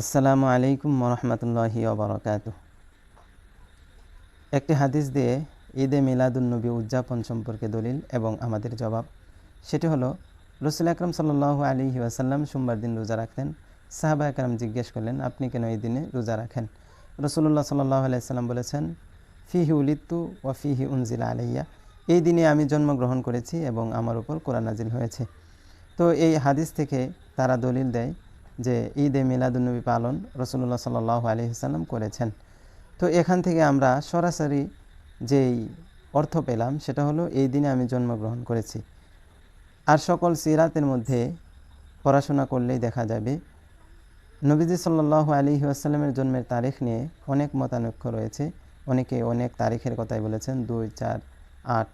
আসসালামু আলাইকুম রহমতুল্লাহি ওবরাকাত একটি হাদিস দিয়ে ঈদে মিলাদুন্নবী উদযাপন সম্পর্কে দলিল এবং আমাদের জবাব। সেটি হলো, রসুল আকরম সাল্লাহ আলী ওয়াসাল্লাম সোমবার দিন রোজা রাখতেন। সাহাবা একরাম জিজ্ঞেস করলেন, আপনি কেন এই দিনে রোজা রাখেন? রসুল্লাহ সাল্লাহ আলাইসাল্লাম বলেছেন, ফিহি উলিত্তু ও ফিহি উনজিলা আলাইয়া। এই দিনে আমি জন্মগ্রহণ করেছি এবং আমার উপর কোরআন নাজিল হয়েছে। তো এই হাদিস থেকে তারা দলিল দেয় যে ঈদে মিলাদুন্নবী পালন রসুল্লাহ সাল্লাহ আলহিসাল্লাম করেছেন। তো এখান থেকে আমরা সরাসরি যেই অর্থ পেলাম, সেটা হলো এই দিনে আমি জন্মগ্রহণ করেছি। আর সকল সিরাতের মধ্যে পড়াশোনা করলেই দেখা যাবে, নবীজি সাল্লাহ আলী আসাল্লামের জন্মের তারিখ নিয়ে অনেক মতানৈক্য রয়েছে। অনেকে অনেক তারিখের কথাই বলেছেন, দুই, চার, আট,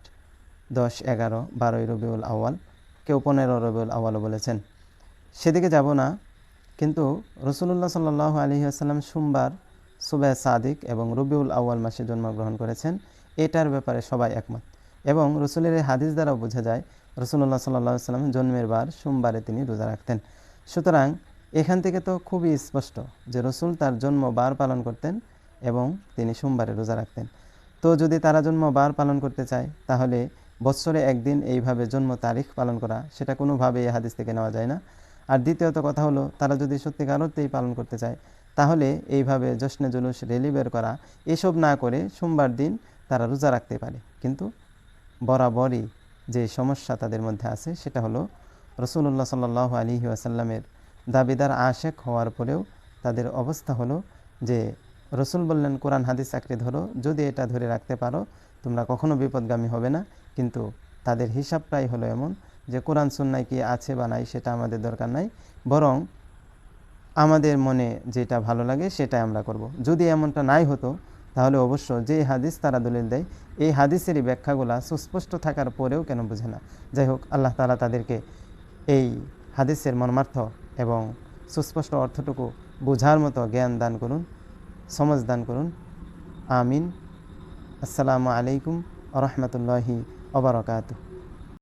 দশ, এগারো, বারোই রবিউল আওয়াল কেউ পনেরো রবিউল আওয়ালও বলেছেন। সেদিকে যাব না কিন্তু রসুল্লাহ সাল্লাহ আলী আসাল্লাম সোমবার সুবাহ সাদিক এবং রবিউল আউ্য়াল মাসে জন্মগ্রহণ করেছেন, এটার ব্যাপারে সবাই একমত। এবং রসুলের এই হাদিস দ্বারাও বোঝা যায় রসুল্লাহ সাল্লাহ সাল্লাম জন্মের বার সোমবারে তিনি রোজা রাখতেন। সুতরাং এখান থেকে তো খুবই স্পষ্ট যে রসুল তার জন্ম বার পালন করতেন এবং তিনি সোমবারে রোজা রাখতেন। তো যদি তারা জন্ম বার পালন করতে চায়, তাহলে বৎসরে একদিন এইভাবে জন্ম তারিখ পালন করা, সেটা কোনোভাবে এই হাদিস থেকে নেওয়া যায় না। আর দ্বিতীয়ত কথা হলো, তারা যদি সত্যিকার অর্থেই পালন করতে চায়, তাহলে এইভাবে জশ্নে জুলুস, রেলি বের করা, এসব না করে সোমবার দিন তারা রোজা রাখতে পারে। কিন্তু বরাবরই যে সমস্যা তাদের মধ্যে আছে, সেটা হলো রসুল্লাহ সাল আলী আসাল্লামের দাবিদার আশেক হওয়ার পরেও তাদের অবস্থা হলো যে রসুল বললেন, কোরআন, হাদিস আঁকড়ে ধরো, যদি এটা ধরে রাখতে পারো, তোমরা কখনো বিপদগামী হবে না। কিন্তু তাদের হিসাব প্রায় হলো এমন যে কোরআন সুন্নায় কি আছে বা নাই সেটা আমাদের দরকার নাই। বরং আমাদের মনে যেটা ভালো লাগে সেটাই আমরা করব। যদি এমনটা নাই হতো, তাহলে অবশ্য যে হাদিস তারা দলিল দেয়, এই হাদিসেরই ব্যাখ্যাগুলা সুস্পষ্ট থাকার পরেও কেন বুঝে না। যাই হোক, আল্লাহ তালা তাদেরকে এই হাদিসের মর্মার্থ এবং সুস্পষ্ট অর্থটুকু বোঝার মতো জ্ঞান দান করুন, সমাজ দান করুন। আমিন। আসসালামু আলাইকুম রহমতুল্লাহি ওবরাকাতু